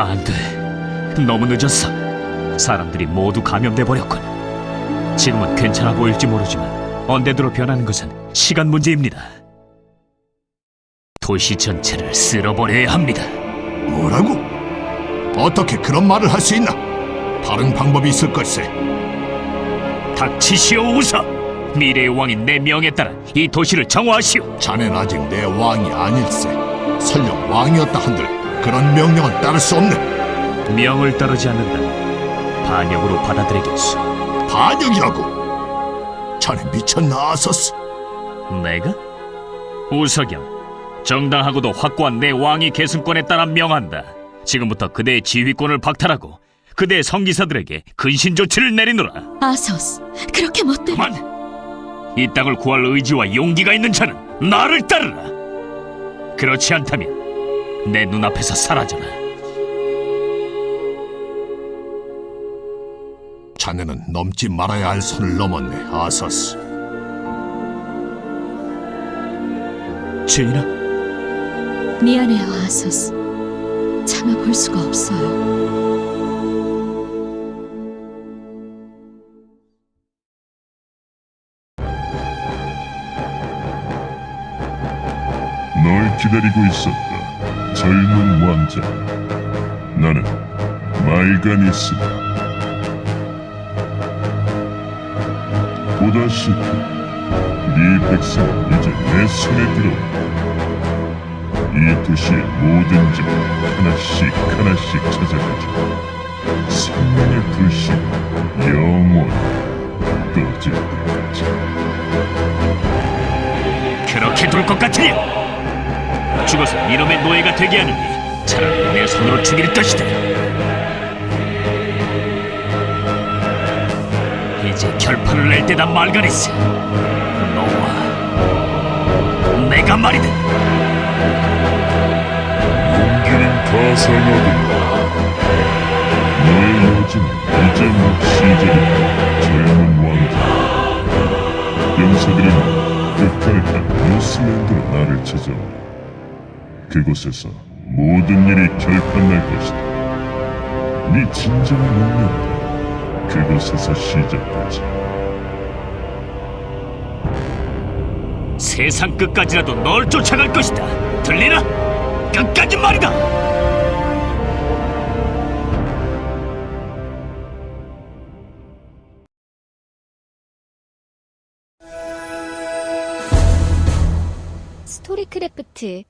안 돼. 너무 늦었어. 사람들이 모두 감염돼 버렸군. 지금은 괜찮아 보일지 모르지만 언제대로 변하는 것은 시간 문제입니다. 도시 전체를 쓸어버려야 합니다. 뭐라고? 어떻게 그런 말을 할 수 있나? 다른 방법이 있을 걸세. 닥치시오 우사. 미래의 왕인 내 명에 따라 이 도시를 정화하시오. 자넨 아직 내 왕이 아닐세. 설령 왕이었다 한들 그런 명령은 따를 수 없네. 명을 따르지 않는다면 반역으로 받아들이겠소. 반역이라고. 자네 미쳤나 아서스? 내가? 우석영. 정당하고도 확고한 내 왕위 계승권에 따라 명한다. 지금부터 그대의 지휘권을 박탈하고 그대의 성기사들에게 근신 조치를 내리노라. 아서스, 그렇게 못되게 그만! 이 땅을 구할 의지와 용기가 있는 자는 나를 따르라. 그렇지 않다면 내 눈앞에서 사라져라. 자네는 넘지 말아야 할 선을 넘었네, 아서스. 제인아, 미안해요, 아서스. 참아볼 수가 없어요. 널 기다리고 있었다. 젊은 왕자. 나는 말가니스다. 보다시피 네 백성은 이제 내 손에 들어. 이 도시의 모든 집 하나씩 하나씩 찾아가지. 생명의 불씨가 영원히 꺼질 때까지. 그렇게 둘 것 같으냐? 죽어서 이놈의 노예가 되게 하느니 차라리 내 손으로 죽일 것이다. 이제 결판을 낼 때다 말가니스. 너와 내가 말이다. 용기는 가상하다. 너의 여지는 이제 막 시작이다. 젊은 왕자. 병사들은 끝까지 뉴스랜드로 나를 찾아와. 그곳에서 모든 일이 결판날 것이다. 네 진정한 운명은 그곳에서 시작되지. 세상 끝까지라도 널 쫓아갈 것이다. 들리나? 끝까지 말이다. 스토리크래프트